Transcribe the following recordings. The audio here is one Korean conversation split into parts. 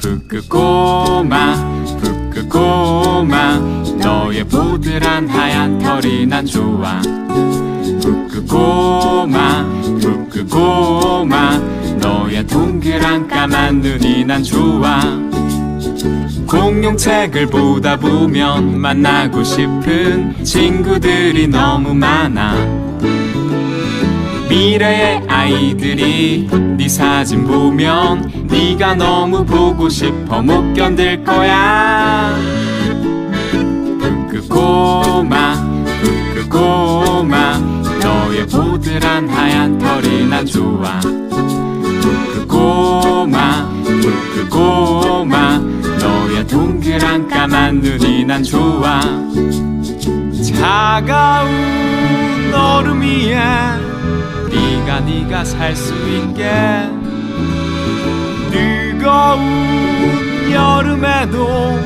푸끄꼬마 푸끄꼬마 너의 보드란 하얀 털이 난 좋아. 푸끄꼬마 푸끄꼬마 너의 동그란 까만 눈이 난 좋아 공룡책을 보다 보면 만나고 싶은 친구들이 너무 많아. 미래의 아이들이 네 사진 보면 네가 너무 보고 싶어 못 견딜 거야. 푸끄꼬마 푸끄꼬마 너의 보드란 하얀 털이 난 좋아. 푸끄꼬마 너의 동그란 까만 눈이 난 좋아. 차가운 얼음 위에 네가 네가 살 수 있게. 뜨거운 여름에도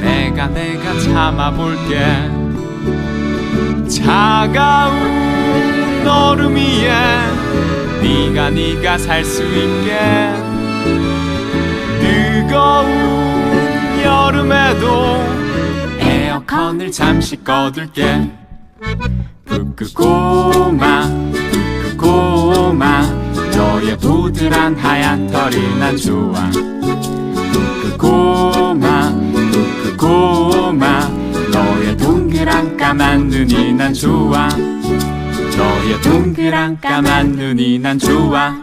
내가 내가 참아볼게. 차가운 얼음 위에 네가 네가 살 수 있게. 뜨거운 에어컨을 잠시 꺼둘게. 푸끄꼬마 푸끄꼬마 너의 보드란 하얀 털이 난 좋아. 푸끄꼬마 푸끄꼬마 너의 동그란 까만 눈이 난 좋아. 너의 동그란 까만 눈이 난 좋아